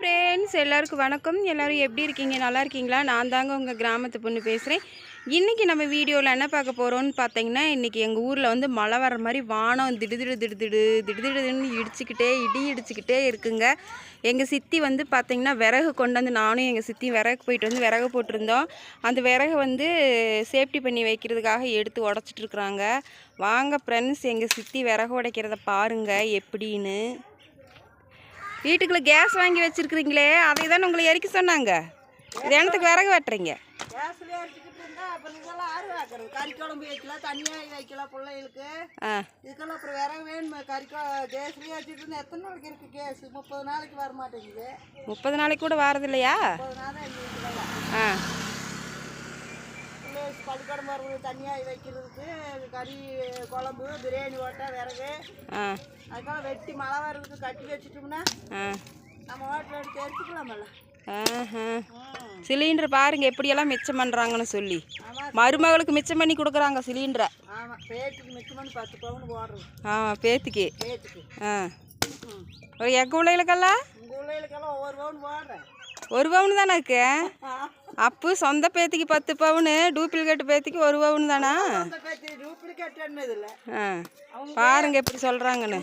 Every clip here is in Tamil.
ஃப்ரெண்ட்ஸ் எல்லாருக்கும் வணக்கம். எல்லாரும் எப்படி இருக்கீங்க? நல்லா இருக்கீங்களா? நான் தாங்க உங்கள் கிராமத்து பொண்ணு பேசுகிறேன் இன்றைக்கி நம்ம வீடியோவில் என்ன பார்க்க போகிறோம்னு பார்த்தீங்கன்னா இன்றைக்கி எங்கள் ஊரில் வந்து மழை வர மாதிரி வானம் திடுதிடு திடுதிடு திடுதிடுன்னு இடிச்சுக்கிட்டே இடி இடிச்சுக்கிட்டே இருக்குங்க. எங்கள் சித்தி வந்து பார்த்திங்கன்னா விறகு கொண்டு வந்து நானும் எங்கள் சித்தி விறகு போயிட்டு வந்து விறகு போட்டிருந்தோம். அந்த விறகு வந்து சேஃப்டி பண்ணி வைக்கிறதுக்காக எடுத்து உடச்சிட்ருக்குறாங்க வாங்க ஃப்ரெண்ட்ஸ் எங்கள் சித்தி விறகு உடைக்கிறத பாருங்கள் எப்படின்னு. வீட்டுக்குள்ள கேஸ் வாங்கி வச்சிருக்கிறீங்களே அதை தான் உங்களை எரிக்க சொன்னாங்க. இது எனத்துக்கு விறகு வெட்டுறீங்க? கறி குழம்பு வைக்கலாம் தனியாக வைக்கலாம் பிள்ளைகளுக்கு. இதுக்கெல்லாம் அப்புறம் விறகு வேணுமே கறி கேஸ்லயே வச்சுட்டு இருந்தா எத்தனை நாளைக்கு இருக்கு கேஸ்? முப்பது நாளைக்கு வர மாட்டேங்குது முப்பது நாளைக்கு கூட வாரது இல்லையா ஆ. பள்ளிக்கூடம் வரது தனியாக வைக்கிறதுக்கு கறி குழம்பு பிரியாணி ஓட்டா விறகு. அதுக்கெல்லாம் வெட்டி மழை வர்றதுக்கு கட்டி வச்சுட்டோம்னா நம்ம வாட்டில் எடுத்து எடுத்துக்கலாமல்ல சிலிண்டர் பாருங்க எப்படியெல்லாம் மிச்சம் பண்ணுறாங்கன்னு சொல்லி. ஆமாம் மருமகளுக்கு மிச்சம் பண்ணி கொடுக்குறாங்க சிலிண்டரை. ஆமாம் பேத்துக்கு மிச்சமான பத்து பவுன் போடுறது. ஆ பேத்திக்கு. ஆ. ஒரு உங்கள் ஒவ்வொரு பவுன் போடுறேன். ஒரு பவுன் தானே இருக்கு? அப்பு சொந்த பேத்திக்கு பத்து பவுனு டூப்ளிகேட் பேத்திக்கு ஒரு பவுன் தானா? பாருங்க எப்படி சொல்கிறாங்கன்னு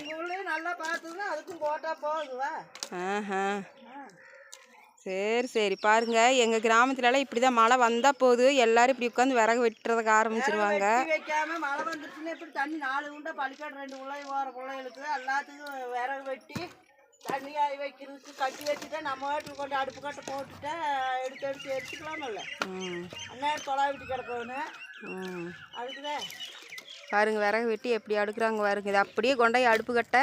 ஆஹா. சரி சரி. பாருங்க எங்கள் கிராமத்துலலாம் இப்படி தான் மழை வந்தால் போது எல்லாரும் இப்படி உட்காந்து விறகு வெட்டுறதுக்கு ஆரம்பிச்சிருவாங்க. வெட்டி வைக்காம மழை வந்துருச்சுன்னா இப்படி தண்ணி நாலு உண்டா பழிக்காடு ரெண்டு பிள்ளை போகிற பிள்ளைகளுக்கு எல்லாத்துக்கும் விறகு வெட்டி ஆகி வைக்கிறதுக்கு கட்டி வச்சுட்டா நம்ம வீட்டுக்கு கொண்டு அடுப்பு கட்டை போட்டுட்டா எடுத்து எடுத்து எடுத்துக்கலாமல்ல ம். அந்நேரம் தொலை விட்டு கிடக்கணும் அதுக்குதான் பாருங்க விறகு வெட்டி எப்படி அடுக்குறாங்க பாருங்க. இது அப்படியே கொண்டாய் அடுப்பு கட்ட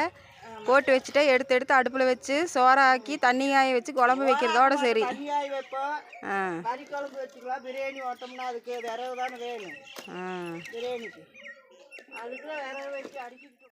போட்டு வச்சுட்டு எடுத்து எடுத்து அடுப்பில் வச்சு சோறாக்கி தண்ணி காய வச்சு குழம்பு வைக்கிறதோட சரி. தண்ணி ஆகி வைப்போம் கறி குழம்பு வச்சுக்கலாம். பிரியாணி ஓட்டோம்னா அதுக்கு விறகு தானே வேணும் பிரியாணிக்கு. அதுக்கு விறகு வச்சு அடிக்கிட்டு